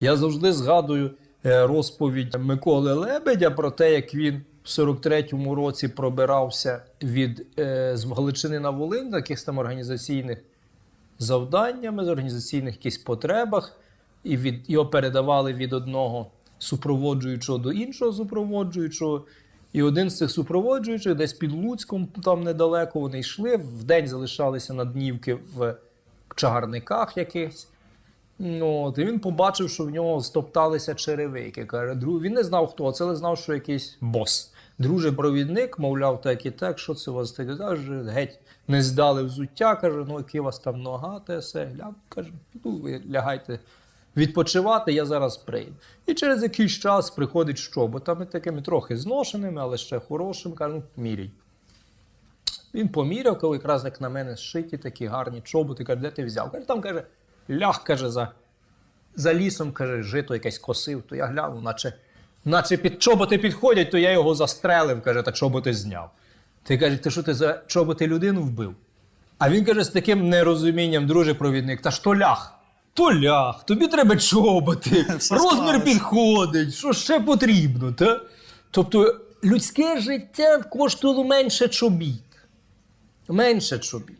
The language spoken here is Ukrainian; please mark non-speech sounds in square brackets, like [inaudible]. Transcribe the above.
Я завжди згадую е, розповідь Миколи Лебедя про те, як він в 43-му році пробирався від е, з Галичини на Волинь, на якихось там організаційних завданнями, з організаційних якихось потребах, і від його передавали від одного супроводжуючого до іншого супроводжуючого. І один з цих супроводжуючих, десь під Луцьком, там недалеко, вони йшли. Вдень залишалися на днівки в чагарниках якихось. От, і він побачив, що в нього стопталися черевики. Каже. Він не знав, хто це, але знав, що якийсь бос. Друже провідник, мовляв, так і так, що це у вас таке? Каже, геть не здали взуття, каже, ну які у вас там нога, те все. Гляну, каже, ну ви лягайте відпочивати, я зараз прийду. І через якийсь час приходить з чоботами, такими трохи зношеними, але ще хорошими, каже, ну, міряй. Він поміряв, коли якраз як на мене зшиті такі гарні чоботи. Каже, де ти взяв? Каже, там каже, ляг, каже, за, за лісом, каже, жито якесь косив, то я глянув, наче, наче під чоботи підходять, то я його застрелив, каже, та чоботи зняв. Ти каже, ти що ти за чоботи людину вбив? А він каже з таким нерозумінням, друже провідник, та ж то ляг. То ляг, тобі треба чоботи, [laughs] розмір підходить, що ще потрібно, та? Тобто людське життя коштувало менше чобіт. Менше чобіт.